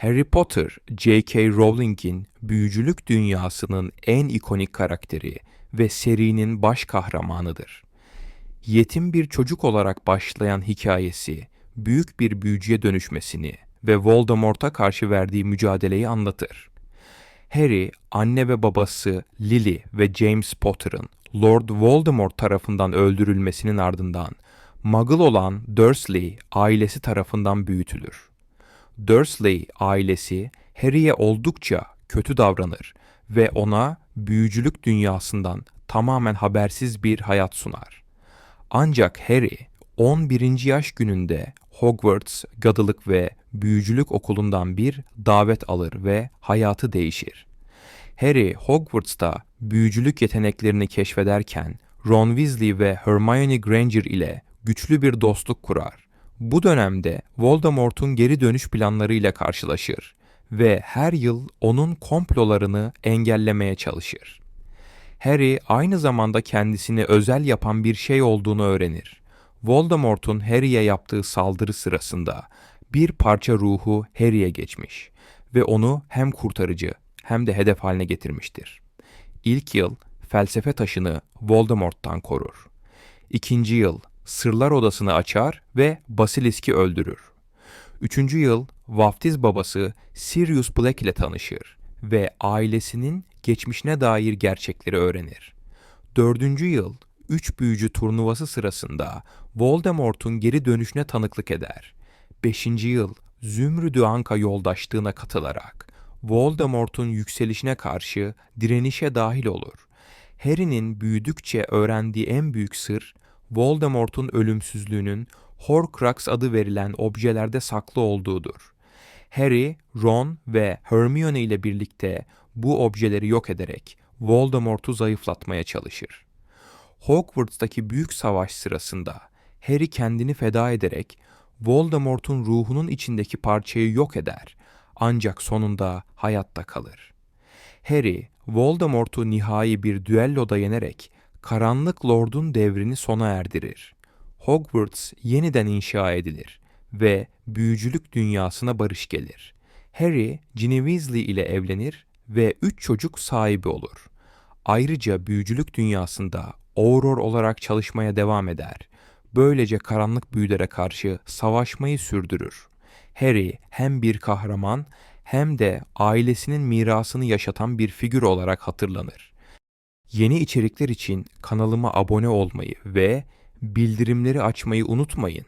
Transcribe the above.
Harry Potter, J.K. Rowling'in büyücülük dünyasının en ikonik karakteri ve serinin baş kahramanıdır. Yetim bir çocuk olarak başlayan hikayesi, büyük bir büyücüye dönüşmesini ve Voldemort'a karşı verdiği mücadeleyi anlatır. Harry, anne ve babası Lily ve James Potter'ın Lord Voldemort tarafından öldürülmesinin ardından Muggle olan Dursley ailesi tarafından büyütülür. Dursley ailesi Harry'e oldukça kötü davranır ve ona büyücülük dünyasından tamamen habersiz bir hayat sunar. Ancak Harry 11. yaş gününde Hogwarts Gadılık ve Büyücülük Okulu'ndan bir davet alır ve hayatı değişir. Harry Hogwarts'ta büyücülük yeteneklerini keşfederken Ron Weasley ve Hermione Granger ile güçlü bir dostluk kurar. Bu dönemde Voldemort'un geri dönüş planlarıyla karşılaşır ve her yıl onun komplolarını engellemeye çalışır. Harry aynı zamanda kendisini özel yapan bir şey olduğunu öğrenir. Voldemort'un Harry'e yaptığı saldırı sırasında bir parça ruhu Harry'e geçmiş ve onu hem kurtarıcı hem de hedef haline getirmiştir. İlk yıl felsefe taşını Voldemort'tan korur. İkinci yıl sırlar odasını açar ve Basilisk'i öldürür. Üçüncü yıl vaftiz babası Sirius Black ile tanışır ve ailesinin geçmişine dair gerçekleri öğrenir. Dördüncü yıl üç büyücü turnuvası sırasında Voldemort'un geri dönüşüne tanıklık eder. Beşinci yıl Zümrüdü Anka yoldaşlığına katılarak Voldemort'un yükselişine karşı direnişe dahil olur. Harry'nin büyüdükçe öğrendiği en büyük sır, Voldemort'un ölümsüzlüğünün Horcrux adı verilen objelerde saklı olduğudur. Harry, Ron ve Hermione ile birlikte bu objeleri yok ederek Voldemort'u zayıflatmaya çalışır. Hogwarts'taki büyük savaş sırasında Harry kendini feda ederek Voldemort'un ruhunun içindeki parçayı yok eder ancak sonunda hayatta kalır. Harry, Voldemort'u nihai bir düelloda yenerek Karanlık Lord'un devrini sona erdirir. Hogwarts yeniden inşa edilir ve büyücülük dünyasına barış gelir. Harry, Ginny Weasley ile evlenir ve üç çocuk sahibi olur. Ayrıca büyücülük dünyasında Auror olarak çalışmaya devam eder. Böylece karanlık büyülere karşı savaşmayı sürdürür. Harry hem bir kahraman hem de ailesinin mirasını yaşatan bir figür olarak hatırlanır. Yeni içerikler için kanalıma abone olmayı ve bildirimleri açmayı unutmayın.